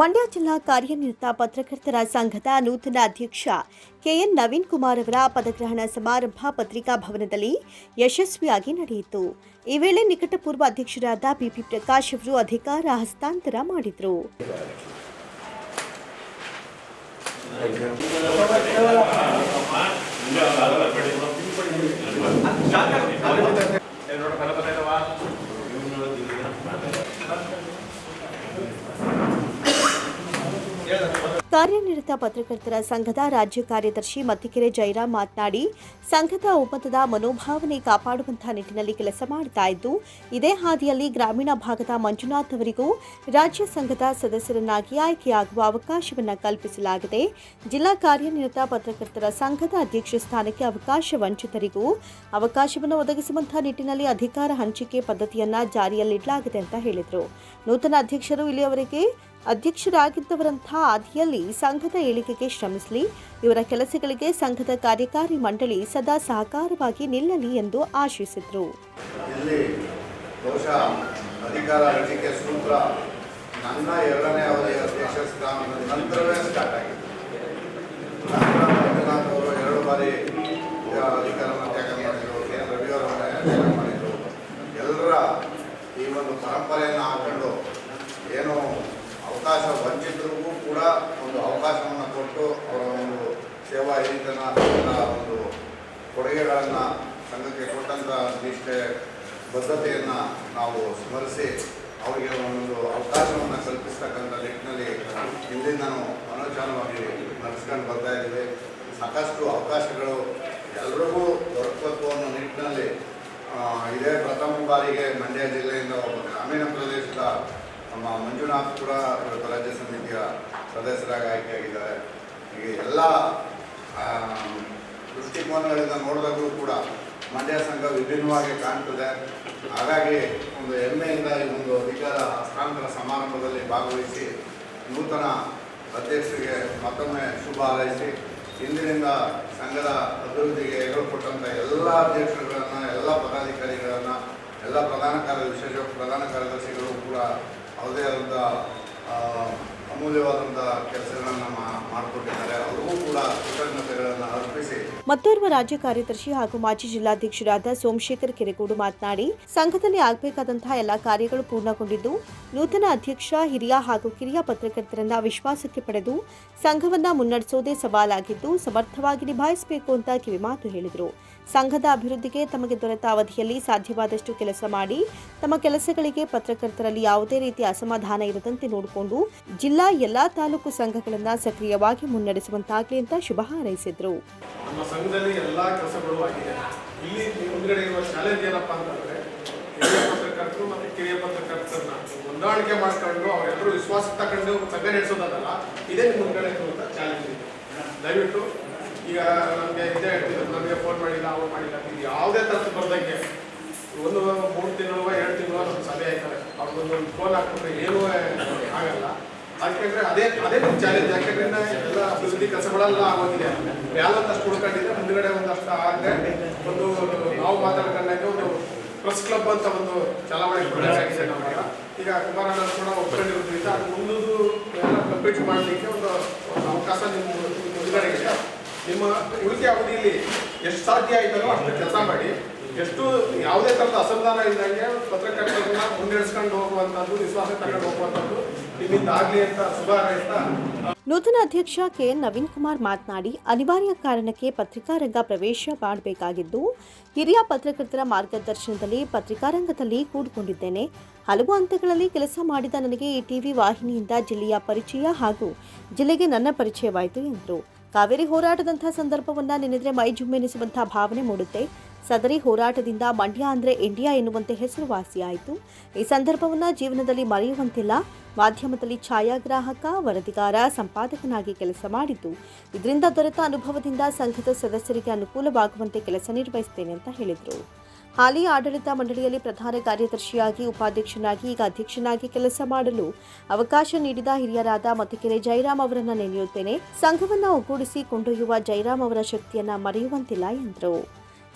ಮಂಡ್ಯ ಜಿಲ್ಲಾ ಕಾರ್ಯನಿರತ ಪತ್ರಕರ್ತರ ಸಂಘದ ನೂತನ ಅಧ್ಯಕ್ಷ ಕೆಎನ್ ನವೀನ್ ಕುಮಾರ್ ಅವರ ಪದಗ್ರಹಣ ಸಮಾರಂಭ ಪತ್ರಿಕಾ ಭವನದಲ್ಲಿ ಯಶಸ್ವಿಯಾಗಿ ನಡೆಯಿತು. ಈ ವೇಳೆ ನಿಕಟಪೂರ್ವ ಅಧ್ಯಕ್ಷರಾದ ಬಿಪಿ ಪ್ರಕಾಶ್ ಅವರು ಅಧಿಕಾರ ಹಸ್ತಾಂತರ ಮಾಡಿದರು. ആര്യൻ ಕಾರ್ಯನಿರತ ಪತ್ರಕರ್ತರ ಸಂಘದ ರಾಜ್ಯ ಕಾರ್ಯದರ್ಶಿ ಮತ್ತಿಕೆರೆ ಜೈರಾಮ್ ಮಾತನಾಡಿ, ಸಂಘದ ಒಪ್ಪಂದದ ಮನೋಭಾವನೆ ಕಾಪಾಡುವಂತಹ ನಿಟ್ಟಿನಲ್ಲಿ ಕೆಲಸ ಮಾಡ್ತಾ ಇದ್ದು, ಇದೇ ಹಾದಿಯಲ್ಲಿ ಗ್ರಾಮೀಣ ಭಾಗದ ಮಂಜುನಾಥ್ ಅವರಿಗೂ ರಾಜ್ಯ ಸಂಘದ ಸದಸ್ಯರನ್ನಾಗಿ ಆಯ್ಕೆಯಾಗುವ ಅವಕಾಶವನ್ನು ಕಲ್ಪಿಸಲಾಗಿದೆ. ಜಿಲ್ಲಾ ಕಾರ್ಯನಿರತ ಪತ್ರಕರ್ತರ ಸಂಘದ ಅಧ್ಯಕ್ಷ ಸ್ಥಾನಕ್ಕೆ ಅವಕಾಶ ವಂಚಿತರಿಗೂ ಅವಕಾಶವನ್ನು ಒದಗಿಸುವಂತಹ ನಿಟ್ಟಿನಲ್ಲಿ ಅಧಿಕಾರ ಹಂಚಿಕೆ ಪದ್ಧತಿಯನ್ನ ಜಾರಿಯಲ್ಲಿಡಲಾಗಿದೆ ಅಂತ ಹೇಳಿದರು. ನೂತನ ಅಧ್ಯಕ್ಷರು ಇಲ್ಲಿಯವರೆಗೆ ಅಧ್ಯಕ್ಷರಾಗಿದ್ದವರಂತಹ ಆದಿಯಲ್ಲಿ ಸಂಘದ ಏಳಿಗೆಗೆ ಶ್ರಮಿಸಲಿ. ಇವರ ಕೆಲಸಗಳಿಗೆ ಸಂಘದ ಕಾರ್ಯಕಾರಿ ಮಂಡಳಿ ಸದಾ ಸಹಕಾರವಾಗಿ ನಿಲ್ಲಲಿ ಎಂದು ಆಶಿಸಿದರು. ಈ ಒಂದು ಪರಂಪರೆಯನ್ನು ಹಾಕೊಂಡು ಏನು ಅವಕಾಶ ವಂಚಿತರಿಗೂ ಕೂಡ ಒಂದು ಅವಕಾಶವನ್ನು ಕೊಟ್ಟು ಅವರ ಒಂದು ಸೇವಾ ಹಿರಿತನ ಒಂದು ಕೊಡುಗೆಗಳನ್ನು ಸಂಘಕ್ಕೆ ಕೊಟ್ಟಂಥ ನಿಷ್ಠೆ, ಬದ್ಧತೆಯನ್ನು ನಾವು ಸ್ಮರಿಸಿ ಅವರಿಗೆ ಒಂದು ಅವಕಾಶವನ್ನು ಕಲ್ಪಿಸ್ತಕ್ಕಂಥ ನಿಟ್ಟಿನಲ್ಲಿ ನಾವು ಅನೌಚಾನವಾಗಿ ನಡೆಸ್ಕೊಂಡು ಬರ್ತಾ ಇದ್ದೀವಿ. ಸಾಕಷ್ಟು ಅವಕಾಶಗಳು ಎಲ್ರಿಗೂ ದೊರಕಬೇಕು ಅನ್ನೋ ನಿಟ್ಟಿನಲ್ಲಿ ಇದೇ ಪ್ರಥಮ ಬಾರಿಗೆ ಮಂಡ್ಯ ಜಿಲ್ಲೆಯಿಂದ ನಮ್ಮ ಮಂಜುನಾಥ್ ಕೂಡ ಇವತ್ತು ರಾಜ್ಯ ಸಮಿತಿಯ ಸದಸ್ಯರಾಗಿ ಆಯ್ಕೆಯಾಗಿದ್ದಾರೆ. ಹೀಗೆ ಎಲ್ಲ ದೃಷ್ಟಿಕೋನಗಳಿಂದ ನೋಡಿದಾಗಲೂ ಕೂಡ ಮಂಡ್ಯ ಸಂಘ ವಿಭಿನ್ನವಾಗಿ ಕಾಣ್ತದೆ. ಹಾಗಾಗಿ ಒಂದು ಹೆಮ್ಮೆಯಿಂದ ಈ ಒಂದು ಅಧಿಕಾರ ಹಸ್ತಾಂತರ ಸಮಾರಂಭದಲ್ಲಿ ಭಾಗವಹಿಸಿ ನೂತನ ಅಧ್ಯಕ್ಷರಿಗೆ ಮತ್ತೊಮ್ಮೆ ಶುಭ ಹಾರೈಸಿ, ಇಂದಿನಿಂದ ಸಂಘದ ಅಭಿವೃದ್ಧಿಗೆ ಹೆಗಲು ಕೊಟ್ಟಂಥ ಎಲ್ಲ ಅಧ್ಯಕ್ಷರುಗಳನ್ನು, ಎಲ್ಲ ಪದಾಧಿಕಾರಿಗಳನ್ನು, ಎಲ್ಲ ಪ್ರಧಾನ ಕಾರ್ಯ ಪ್ರಧಾನ ಕಾರ್ಯದರ್ಶಿಗಳು ಕೂಡ ಅವರದೇ ಆದಂಥ ಮಾಡಿಕೊಟ್ಟಿದ್ದಾರೆ. ಕೂಡ ಅರ್ಪಿಸಿ. ಮತ್ತೋರ್ವ ರಾಜ್ಯ ಕಾರ್ಯದರ್ಶಿ ಹಾಗೂ ಮಾಜಿ ಜಿಲ್ಲಾಧ್ಯಕ್ಷರಾದ ಸೋಮಶೇಖರ್ ಕೆರೆಗೋಡು ಮಾತನಾಡಿ, ಸಂಘದಲ್ಲಿ ಆಗಬೇಕಾದಂತಹ ಎಲ್ಲ ಕಾರ್ಯಗಳು ಪೂರ್ಣಗೊಂಡಿದ್ದು, ನೂತನ ಅಧ್ಯಕ್ಷ, ಹಿರಿಯ ಹಾಗೂ ಕಿರಿಯ ಪತ್ರಕರ್ತರನ್ನ ವಿಶ್ವಾಸಕ್ಕೆ ಪಡೆದು ಸಂಘವನ್ನ ಮುನ್ನಡೆಸೋದೇ ಸವಾಲಾಗಿದ್ದು, ಸಮರ್ಥವಾಗಿ ನಿಭಾಯಿಸಬೇಕು ಅಂತ ಕಿವಿಮಾತು ಹೇಳಿದರು. ಸಂಘದ ಅಭಿವೃದ್ಧಿಗೆ ತಮಗೆ ದೊರೆತ ಅವಧಿಯಲ್ಲಿ ಸಾಧ್ಯವಾದಷ್ಟು ಕೆಲಸ ಮಾಡಿ, ತಮ್ಮ ಕೆಲಸಗಳಿಗೆ ಪತ್ರಕರ್ತರಲ್ಲಿ ಯಾವುದೇ ರೀತಿಯ ಅಸಮಾಧಾನ ಇರದಂತೆ ನೋಡಿಕೊಂಡು ಜಿಲ್ಲಾ ಎಲ್ಲಾ ತಾಲೂಕು ಸಂಘಗಳನ್ನು ಸಕ್ರಿಯವಾಗಿ ಮುನ್ನಡೆಸುವಂತಾಗಲಿ ಅಂತ ಶುಭ ಹಾರೈಸಿದರು. ಹೊಂದಾಣಿಕೆ ಮಾಡ್ಕೊಂಡು ಅವರೆಲ್ಲರೂ ವಿಶ್ವಾಸ ತಗೊಂಡು ಸಂಘ ನಡೆಸೋದಲ್ಲ, ಇದೇ ಮುಂದ್ಗಡೆ ಚಾಲೆಂಜ್ ಇದೆ. ದಯವಿಟ್ಟು ಈಗ ನಮಗೆ ಇದೇ ಫೋನ್ ಮಾಡಿಲ್ಲ ಯಾವುದೇ ಥರದ್ದು ಬರ್ದಂಗೆ ಒಂದು ಮೂರು ತಿಂಗಳು ಎರಡು ತಿಂಗಳು ನಮ್ಮ ಸಭೆ ಆಯ್ತಾರೆ ಅವ್ರಿಗೊಂದು ಫೋನ್ ಹಾಕ್ಬಿಟ್ರೆ ಏನೂ ಆಗಲ್ಲ. ಯಾಕೆಂದ್ರೆ ಅದೇ ಅದೇ ಒಂದು ಚಾಲೆಂಜ್ ಯಾಕೆಂದ್ರೆ ಎಲ್ಲ ಅಭಿವೃದ್ಧಿ ಕೆಲಸಗಳೆಲ್ಲ ಆಗೋಗಿದೆ ಮ್ಯಾಲೊಂದಷ್ಟು ಹುಡ್ಕೊಂಡಿದ್ರೆ ಮುಂದ್ಗಡೆ ಒಂದಷ್ಟು ಆಗದೆ ಒಂದು ನಾವು ಮಾತಾಡ್ಕೊಂಡಾಗ ಒಂದು ಪ್ರೆಸ್ ಕ್ಲಬ್ ಅಂತ ಒಂದು ಚಲಾವಣೆ ಆಗಿದೆ ನಮಗೆ ಈಗ ಕುಮಾರಣ್ಣ ಕೂಡ ಒಪ್ಕೊಂಡಿರೋದ್ರಿಂದ ಅದು ಮುಂದೂ ಎಲ್ಲ ಕಂಪ್ಲೀಟ್ ಮಾಡಲಿಕ್ಕೆ ಒಂದು ಅವಕಾಶ ನಿಮ್ಮ ಮುಂದ್ಗಡೆ ಇದೆ ನಿಮ್ಮ ಉಳಿಕೆ ಅವಧಿಯಲ್ಲಿ ಎಷ್ಟು ಸಾಧ್ಯ ಆಯ್ತಲ್ಲೋ ಅಷ್ಟು ಕೆಲಸ ಮಾಡಿ. ಎಷ್ಟು ಯಾವುದೇ ಥರದ ಅಸಮಾಧಾನ ಇದ್ದಂಗೆ ಪತ್ರಕರ್ತರನ್ನ ಮುನ್ನಡೆಸ್ಕೊಂಡು ಹೋಗುವಂತದ್ದು ವಿಶ್ವಾಸ ತಗೊಂಡು ಹೋಗುವಂತದ್ದು ಇಲ್ಲಿಂದ ಅಂತ ಶುಭ ಹಾರೈಸ್ತಾ ನೂತನ ಅಧ್ಯಕ್ಷ ಕೆಎನ್ ನವೀನ್ ಕುಮಾರ್ ಮಾತನಾಡಿ, ಅನಿವಾರ್ಯ ಕಾರಣಕ್ಕೆ ಪತ್ರಿಕಾ ರಂಗ ಪ್ರವೇಶ ಮಾಡಬೇಕಾಗಿದ್ದು, ಹಿರಿಯ ಪತ್ರಕರ್ತರ ಮಾರ್ಗದರ್ಶನದಲ್ಲಿ ಪತ್ರಿಕಾ ರಂಗದಲ್ಲಿ ಕೂಡಿಕೊಂಡಿದ್ದೇನೆ. ಹಲವು ಹಂತಗಳಲ್ಲಿ ಕೆಲಸ ಮಾಡಿದ ನನಗೆ ಈ ಟಿವಿ ವಾಹಿನಿಯಿಂದ ಜಿಲ್ಲೆಯ ಪರಿಚಯ ಹಾಗೂ ಜಿಲ್ಲೆಗೆ ನನ್ನ ಪರಿಚಯವಾಯಿತು, ಎಂದರು. ಕಾವೇರಿ ಹೋರಾಟದಂತಹ ಸಂದರ್ಭವನ್ನ ನೆನೆದ್ರೆ ಮೈ ಜುಮ್ಮೆನಿಸುವಂತಹ ಭಾವನೆ ಮೂಡುತ್ತೆ. ಸದರಿ ಹೋರಾಟದಿಂದ ಮಂಡ್ಯ ಅಂದ್ರೆ ಇಂಡಿಯಾ ಎನ್ನುವಂತೆ ಹೆಸರುವಾಸಿಯಾಯಿತು. ಈ ಸಂದರ್ಭವನ್ನ ಜೀವನದಲ್ಲಿ ಮರೆಯುವಂತಿಲ್ಲ. ಮಾಧ್ಯಮದಲ್ಲಿ ಛಾಯಾಗ್ರಾಹಕ, ವರದಿಗಾರ, ಸಂಪಾದಕನಾಗಿ ಕೆಲಸ ಮಾಡಿದ್ದು. ಇದರಿಂದ ದೊರೆತ ಅನುಭವದಿಂದ ಸಂಘದ ಸದಸ್ಯರಿಗೆ ಅನುಕೂಲವಾಗುವಂತೆ ಕೆಲಸ ನಿರ್ವಹಿಸುತ್ತೇನೆ ಅಂತ ಹೇಳಿದರು. ಹಾಲಿ ಆಡಳಿತ ಮಂಡಳಿಯಲ್ಲಿ ಪ್ರಧಾನ ಕಾರ್ಯದರ್ಶಿಯಾಗಿ, ಉಪಾಧ್ಯಕ್ಷನಾಗಿ, ಈಗ ಅಧ್ಯಕ್ಷನಾಗಿ ಕೆಲಸ ಮಾಡಲು ಅವಕಾಶ ನೀಡಿದ ಹಿರಿಯರಾದ ಮತ್ತಿಕೆರೆ ಜೈರಾಮ್ ಅವರನ್ನು ನೆನೆಯುತ್ತೇನೆ. ಸಂಘವನ್ನು ಒಗ್ಗೂಡಿಸಿ ಕೊಂಡೊಯ್ಯುವ ಜೈರಾಮ್ ಅವರ ಶಕ್ತಿಯನ್ನು ಮರೆಯುವಂತಿಲ್ಲ ಎಂದರು.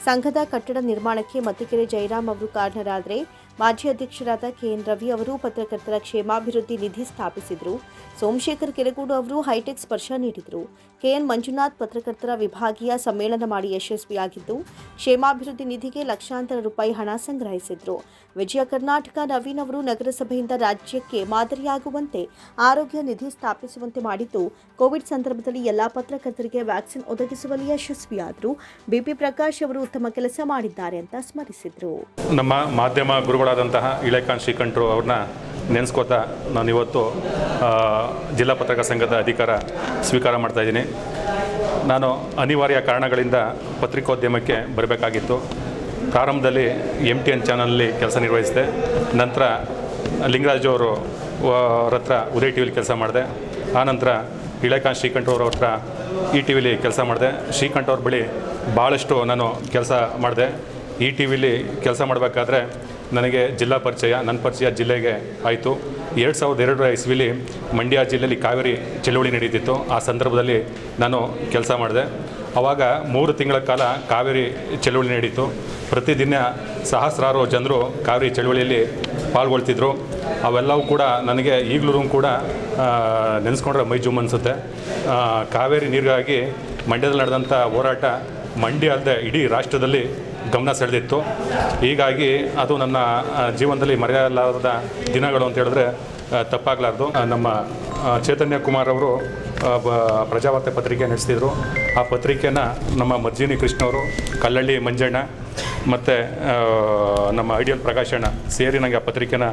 ಸಂಘದ ಕಟ್ಟಡ ನಿರ್ಮಾಣಕ್ಕೆ ಮತ್ತಿಕೆರೆ ಜೈರಾಮ್ ಅವರು ಕಾರಣರಾದರೆ ಮಾಜಿ ಅಧ್ಯಕ್ಷರಾದ ಕೆಎನ್ ರವಿ ಅವರು ಪತ್ರಕರ್ತರ ಕ್ಷೇಮಾಭಿವೃದ್ಧಿ ನಿಧಿ ಸ್ಥಾಪಿಸಿದರು. ಸೋಮಶೇಖರ್ ಕೆರೆಗೂಡು ಅವರು ಹೈಟೆಕ್ ಸ್ಪರ್ಶ ನೀಡಿದರು. ಕೆಎನ್ ಮಂಜುನಾಥ್ ಪತ್ರಕರ್ತರ ವಿಭಾಗೀಯ ಸಮ್ಮೇಳನ ಮಾಡಿ ಯಶಸ್ವಿಯಾಗಿದ್ದು ಕ್ಷೇಮಾಭಿವೃದ್ಧಿ ನಿಧಿಗೆ ಲಕ್ಷಾಂತರ ರೂಪಾಯಿ ಹಣ ಸಂಗ್ರಹಿಸಿದ್ರು. ವಿಜಯ ಕರ್ನಾಟಕ ನವೀನ್ ಅವರು ನಗರಸಭೆಯಿಂದ ರಾಜ್ಯಕ್ಕೆ ಮಾದರಿಯಾಗುವಂತೆ ಆರೋಗ್ಯ ನಿಧಿ ಸ್ಥಾಪಿಸುವಂತೆ ಮಾಡಿದ್ದು ಕೋವಿಡ್ ಸಂದರ್ಭದಲ್ಲಿ ಎಲ್ಲಾ ಪತ್ರಕರ್ತರಿಗೆ ವ್ಯಾಕ್ಸಿನ್ ಒದಗಿಸುವಲ್ಲಿ ಯಶಸ್ವಿಯಾದರು. ಬಿಪಿ ಪ್ರಕಾಶ್ ಅವರು ಉತ್ತಮ ಕೆಲಸ ಮಾಡಿದ್ದಾರೆ ಅಂತ ಸ್ಮರಿಸಿದರು. ನಮ್ಮ ಮಾಧ್ಯಮ ಗುರುಗಳಾದಂತಹ ಇಳೆಕಾಂತ್ ಶ್ರೀಕಂಠರು ಅವ್ರನ್ನ ನೆನೆಸ್ಕೋತಾ ನಾನಿವತ್ತು ಆ, ಜಿಲ್ಲಾ ಪತ್ರಿಕಾ ಸಂಘದ ಅಧಿಕಾರ ಸ್ವೀಕಾರ ಮಾಡ್ತಾ ಇದ್ದೀನಿ. ನಾನು ಅನಿವಾರ್ಯ ಕಾರಣಗಳಿಂದ ಪತ್ರಿಕೋದ್ಯಮಕ್ಕೆ ಬರಬೇಕಾಗಿತ್ತು. ಪ್ರಾರಂಭದಲ್ಲಿ ಎಂ ಟಿ ಎನ್ ಚಾನಲಲ್ಲಿ ಕೆಲಸ ನಿರ್ವಹಿಸಿದೆ. ನಂತರ ಲಿಂಗರಾಜು ಅವರು ಅವ್ರ ಹತ್ರ ಉದಯ್ ಟಿ ವಿಲಿ ಕೆಲಸ ಮಾಡಿದೆ. ಆನಂತರ ಶ್ರೀಕಂಠ ಅವ್ರ ಹತ್ರ ಇ ಟಿ ವಿಲಿ ಕೆಲಸ ಮಾಡಿದೆ. ಶ್ರೀಕಂಠ ಅವ್ರ ಬಳಿ ಭಾಳಷ್ಟು ನಾನು ಕೆಲಸ ಮಾಡಿದೆ. ಈ ಟಿ ವಿಲಿ ಕೆಲಸ ಮಾಡಬೇಕಾದ್ರೆ ನನಗೆ ಜಿಲ್ಲಾ ಪರಿಚಯ ನನ್ನ ಪರಿಚಯ ಜಿಲ್ಲೆಗೆ ಆಯಿತು. ಎರಡು ಸಾವಿರದ ಎರಡರ ಇಸ್ವಿಲಿ ಮಂಡ್ಯ ಜಿಲ್ಲೆಯಲ್ಲಿ ಕಾವೇರಿ ಚಳುವಳಿ ನಡೀತಿತ್ತು. ಆ ಸಂದರ್ಭದಲ್ಲಿ ನಾನು ಕೆಲಸ ಮಾಡಿದೆ. ಆವಾಗ ಮೂರು ತಿಂಗಳ ಕಾಲ ಕಾವೇರಿ ಚಳುವಳಿ ನಡೀತು. ಪ್ರತಿದಿನ ಸಹಸ್ರಾರು ಜನರು ಕಾವೇರಿ ಚಳುವಳಿಯಲ್ಲಿ ಪಾಲ್ಗೊಳ್ತಿದ್ರು. ಅವೆಲ್ಲವೂ ಕೂಡ ನನಗೆ ಈಗಲೂ ಕೂಡ ನೆನೆಸ್ಕೊಂಡ್ರೆ ಮೈ ಜುಮ್ ಅನಿಸುತ್ತೆ. ಕಾವೇರಿ ನೀರಿಗಾಗಿ ಮಂಡ್ಯದಲ್ಲಿ ನಡೆದಂಥ ಹೋರಾಟ ಮಂಡ್ಯ ಅಲ್ಲದೆ ಇಡೀ ರಾಷ್ಟ್ರದಲ್ಲಿ ಗಮನ ಸೆಳೆದಿತ್ತು. ಹೀಗಾಗಿ ಅದು ನನ್ನ ಜೀವನದಲ್ಲಿ ಮರೆಯಲಾರದ ದಿನಗಳು ಅಂತ ಹೇಳಿದ್ರೆ ತಪ್ಪಾಗಲಾರ್ದು. ನಮ್ಮ ಚೈತನ್ಯ ಕುಮಾರ್ ಅವರು ಪ್ರಜಾವಾರ್ತೆ ಪತ್ರಿಕೆ ನಡೆಸ್ತಿದ್ರು. ಆ ಪತ್ರಿಕೆನ ನಮ್ಮ ಮಜ್ಜಿನಿ ಕೃಷ್ಣ ಅವರು, ಕಲ್ಲಳ್ಳಿ ಮಂಜಣ್ಣ, ಮತ್ತು ನಮ್ಮ ಐಡಿಯಲ್ ಪ್ರಕಾಶಣ್ಣ ಸೇರಿ ನನಗೆ ಆ ಪತ್ರಿಕೆನ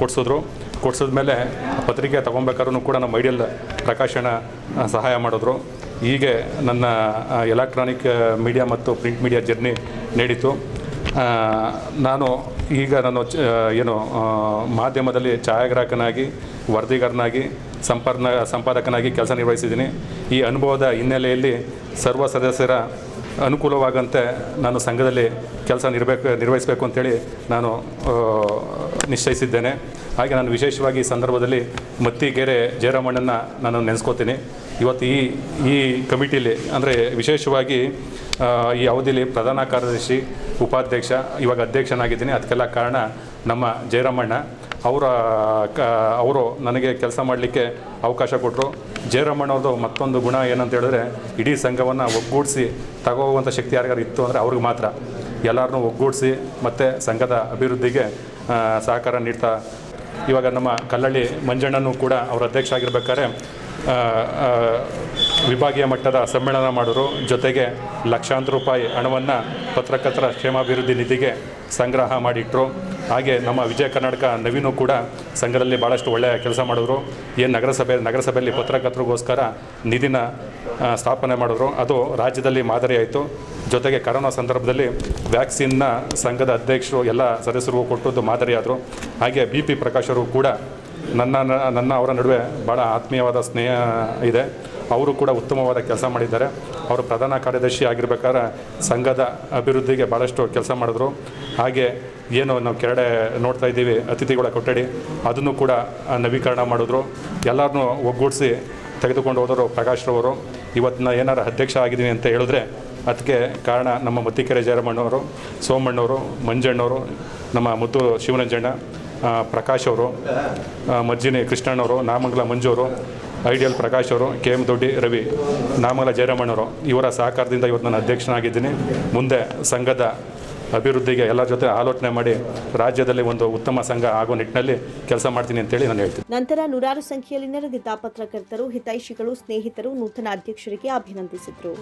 ಕೊಡಿಸಿದ್ರು. ಕೊಡಿಸಿದ್ಮೇಲೆ ಆ ಪತ್ರಿಕೆ ತೊಗೊಬೇಕಾದ್ರೂ ಕೂಡ ನಮ್ಮ ಐಡಿಯಲ್ ಪ್ರಕಾಶಣ ಸಹಾಯ ಮಾಡಿದ್ರು. ಹೀಗೆ ನನ್ನ ಎಲೆಕ್ಟ್ರಾನಿಕ್ ಮೀಡಿಯಾ ಮತ್ತು ಪ್ರಿಂಟ್ ಮೀಡಿಯಾ ಜರ್ನಿ ನಡೀತು. ನಾನು ಈಗ ನಾನು ಏನು ಮಾಧ್ಯಮದಲ್ಲಿ ಛಾಯಾಗ್ರಾಹಕನಾಗಿ ವರದಿಗಾರನಾಗಿ ಸಂಪರ್ನ, ಸಂಪಾದಕನಾಗಿ ಕೆಲಸ ನಿರ್ವಹಿಸಿದ್ದೀನಿ. ಈ ಅನುಭವದ ಹಿನ್ನೆಲೆಯಲ್ಲಿ ಸರ್ವ ಸದಸ್ಯರ ಅನುಕೂಲವಾಗಂತೆ ನಾನು ಸಂಘದಲ್ಲಿ ಕೆಲಸ ನಿರ್ಬೇಕು, ನಿರ್ವಹಿಸಬೇಕು ಅಂತೇಳಿ ನಾನು ನಿಶ್ಚಯಿಸಿದ್ದೇನೆ. ಹಾಗೆ ನಾನು ವಿಶೇಷವಾಗಿ ಈ ಸಂದರ್ಭದಲ್ಲಿ ಮತ್ತಿಗೆರೆ ಜಯರಾಮಣ್ಣನ ನಾನು ನೆನೆಸ್ಕೋತೀನಿ. ಇವತ್ತು ಈ ಈ ಕಮಿಟಿಲಿ, ಅಂದರೆ ವಿಶೇಷವಾಗಿ ಈ ಅವಧಿಯಲ್ಲಿ ಪ್ರಧಾನ ಕಾರ್ಯದರ್ಶಿ, ಉಪಾಧ್ಯಕ್ಷ, ಇವಾಗ ಅಧ್ಯಕ್ಷನಾಗಿದ್ದೀನಿ. ಅದಕ್ಕೆಲ್ಲ ಕಾರಣ ನಮ್ಮ ಜಯರಾಮಣ್ಣ. ಅವರ, ಕ, ಅವರು ನನಗೆ ಕೆಲಸ ಮಾಡಲಿಕ್ಕೆ ಅವಕಾಶ ಕೊಟ್ಟರು ಜಯರಾಮಣ್ಣವ್ರದ್ದು ಮತ್ತೊಂದು ಗುಣ ಏನಂತ ಹೇಳಿದ್ರೆ, ಇಡೀ ಸಂಘವನ್ನು ಒಗ್ಗೂಡಿಸಿ ತಗೋವಂಥ ಶಕ್ತಿ ಯಾರಿಗಾರು ಇತ್ತು ಅಂದರೆ ಅವ್ರಿಗೆ ಮಾತ್ರ. ಎಲ್ಲರನ್ನೂ ಒಗ್ಗೂಡಿಸಿ ಮತ್ತು ಸಂಘದ ಅಭಿವೃದ್ಧಿಗೆ ಸಹಕಾರ ನೀಡ್ತಾ ಇವಾಗ ನಮ್ಮ ಕಲ್ಲಳ್ಳಿ ಮಂಜಣ್ಣನೂ ಕೂಡ ಅವರ ಅಧ್ಯಕ್ಷ ಆಗಿರ್ಬೇಕಾದ್ರೆ ವಿಭಾಗೀಯ ಮಟ್ಟದ ಸಮ್ಮೇಳನ ಮಾಡಿದ್ರು ಜೊತೆಗೆ ಲಕ್ಷಾಂತರ ರೂಪಾಯಿ ಹಣವನ್ನು ಪತ್ರಕರ್ತರ ಕ್ಷೇಮಾಭಿವೃದ್ಧಿ ನಿಧಿಗೆ ಸಂಗ್ರಹ ಮಾಡಿಟ್ಟರು ಹಾಗೆ ನಮ್ಮ ವಿಜಯ ಕರ್ನಾಟಕ ನವೀನು ಕೂಡ ಸಂಘದಲ್ಲಿ ಭಾಳಷ್ಟು ಒಳ್ಳೆಯ ಕೆಲಸ ಮಾಡಿದ್ರು. ಏನು ನಗರಸಭೆ, ನಗರಸಭೆಯಲ್ಲಿ ಪತ್ರಕರ್ತರಿಗೋಸ್ಕರ ನಿಧಿನ ಸ್ಥಾಪನೆ ಮಾಡಿದ್ರು. ಅದು ರಾಜ್ಯದಲ್ಲಿ ಮಾದರಿಯಾಯಿತು ಜೊತೆಗೆ ಕರೋನಾ ಸಂದರ್ಭದಲ್ಲಿ ವ್ಯಾಕ್ಸಿನ್ನ ಸಂಘದ ಅಧ್ಯಕ್ಷರು ಎಲ್ಲ ಸದಸ್ಯರಿಗೂ ಕೊಟ್ಟದ್ದು ಮಾದರಿಯಾದರು. ಹಾಗೆ ಬಿ ಪಿ ಪ್ರಕಾಶರು ಕೂಡ ನನ್ನ ನನ್ನ ಅವರ ನಡುವೆ ಭಾಳ ಆತ್ಮೀಯವಾದ ಸ್ನೇಹ ಇದೆ. ಅವರು ಕೂಡ ಉತ್ತಮವಾದ ಕೆಲಸ ಮಾಡಿದ್ದಾರೆ. ಅವರು ಪ್ರಧಾನ ಕಾರ್ಯದರ್ಶಿ ಆಗಿರ್ಬೇಕಾದ್ರೆ ಸಂಘದ ಅಭಿವೃದ್ಧಿಗೆ ಭಾಳಷ್ಟು ಕೆಲಸ ಮಾಡಿದ್ರು. ಹಾಗೆ ಏನು ನಾವು ಕೆರಡೆ ನೋಡ್ತಾ ಇದ್ದೀವಿ, ಅತಿಥಿಗಳ ಕೊಠಡಿ, ಅದನ್ನು ಕೂಡ ನವೀಕರಣ ಮಾಡಿದ್ರು. ಎಲ್ಲರನ್ನೂ ಒಗ್ಗೂಡಿಸಿ ತೆಗೆದುಕೊಂಡು ಹೋದರು ಪ್ರಕಾಶ್ರವರು ಇವತ್ತಿನ ಏನಾರು ಅಧ್ಯಕ್ಷ ಆಗಿದ್ದೀನಿ ಅಂತ ಹೇಳಿದ್ರೆ ಅದಕ್ಕೆ ಕಾರಣ ನಮ್ಮ ಮತ್ತಿಕೆರೆ ಜಯರಮಣ್ಣವರು, ಸೋಮಣ್ಣವರು, ಮಂಜಣ್ಣವರು, ನಮ್ಮ ಮುತ್ತು ಶಿವನಂಜಣ್ಣ. ಪ್ರಕಾಶ್ ಅವರು ಮಜ್ಜಿನಿ ಕೃಷ್ಣಣ್ಣವರು ನಾಮಂಗಲ ಮಂಜು ಅವರು, ಐಡಿಯಲ್ ಪ್ರಕಾಶ್ ಅವರು, ಕೆ ಎಂ ದೊಡ್ಡಿ, ರವಿ, ನಾಮಂಗಲ ಜಯರಾಮಣ್ಣವರು ಇವರ ಸಹಕಾರದಿಂದ ಇವತ್ತು ನಾನು ಅಧ್ಯಕ್ಷನಾಗಿದ್ದೀನಿ. ಮುಂದೆ ಸಂಘದ ಅಭಿವೃದ್ಧಿಗೆ ಎಲ್ಲರ ಜೊತೆ ಆಲೋಚನೆ ಮಾಡಿ ರಾಜ್ಯದಲ್ಲಿ ಒಂದು ಉತ್ತಮ ಸಂಘ ಆಗೋ ನಿಟ್ಟಿನಲ್ಲಿ ಕೆಲಸ ಮಾಡ್ತೀನಿ ಅಂತೇಳಿ ನಾನು ಹೇಳ್ತೀನಿ. ನಂತರ ನೂರಾರು ಸಂಖ್ಯೆಯಲ್ಲಿ ನೆರೆದಿದ್ದ ಪತ್ರಕರ್ತರು, ಹಿತೈಷಿಗಳು, ಸ್ನೇಹಿತರು ನೂತನ ಅಧ್ಯಕ್ಷರಿಗೆ ಅಭಿನಂದಿಸಿದರು.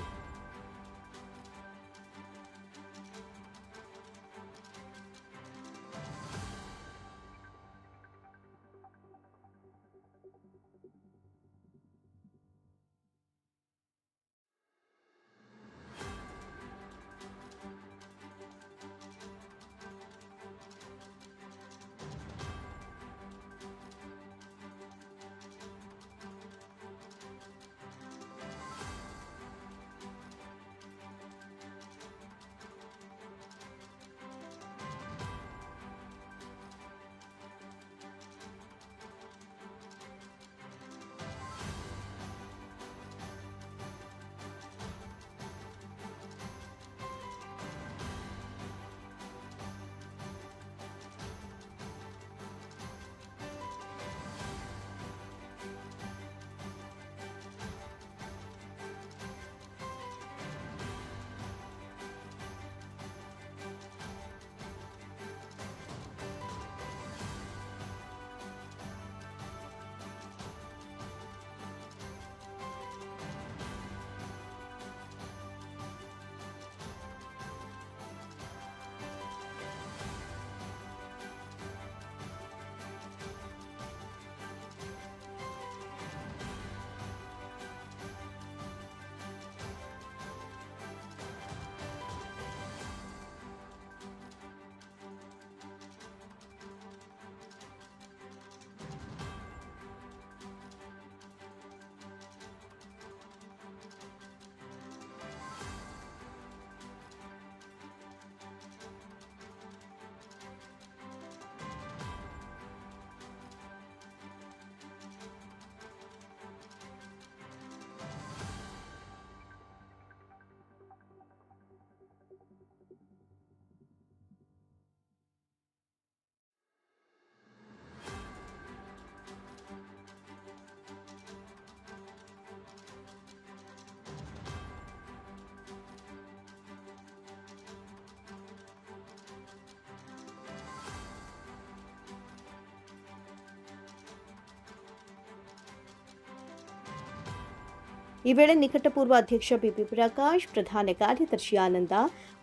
ಈ ವೇಳೆ ನಿಕಟಪೂರ್ವ ಅಧ್ಯಕ್ಷ ಬಿಪಿ ಪ್ರಕಾಶ್, ಪ್ರಧಾನ ಕಾರ್ಯದರ್ಶಿ ಆನಂದ,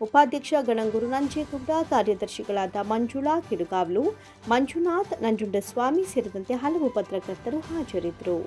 ಉಪಾಧ್ಯಕ್ಷ ಗಣಗುರು ನಂಜೇಗೌಡ, ಕಾರ್ಯದರ್ಶಿಗಳಾದ ಮಂಜುಳಾ ಕಿಡುಗಾವ್ಲು, ಮಂಜುನಾಥ್ ನಂಜುಂಡಸ್ವಾಮಿ ಸೇರಿದಂತೆ ಹಲವು ಪತ್ರಕರ್ತರು ಹಾಜರಿದ್ದರು.